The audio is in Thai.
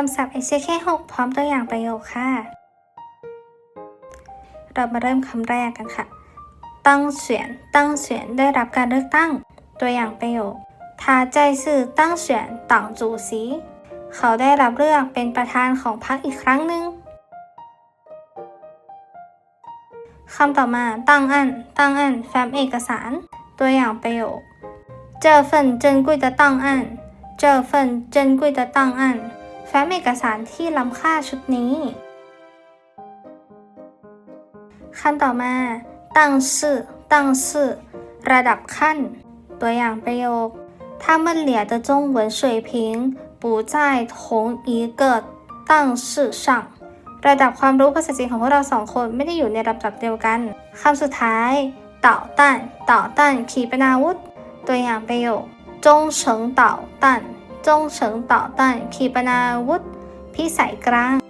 คำศัพท์ SCK 6 พร้อมตัวอย่างประโยคค่ะ เรามาเริ่มคำแรกกันค่ะ ตั้งเสียน ตั้งเสียน ได้รับการเลือกตั้ง ตัวอย่างประโยคท่าใจซื่อตั้งเสียนต่างจูสี เขาได้รับเลือกเป็นประธานของพรรคอีกครั้งหนึ่งคำต่อมา ตั้งอัน ตั้งอัน แฟ้มเอกสาร ตัวอย่างประโยค เจอฝนเจนกุยจะตั้งอันเจอฝนเจนกุยจะตั้งอัน แฟ้มเอกสารที่ล้ำค่าชุดนี้ คำต่อมา ตั้งชื่อ ตั้งชื่อ ระดับขั้น ตัวอย่างประโยค他们俩的中文水平不在同一个档次上ระดับความรู้ภาษาจีนของพวกเราสองคนไม่ได้อยู่ในลำดับเดียวกัน คำสุดท้ายเต่าต้านเต่าต้านขีปนาวุธ ตัวอย่างประโยคจงเฉิงเต่าต้าน จงเฉิงต่อต้านขีปนาวุธ พิสัยกลาง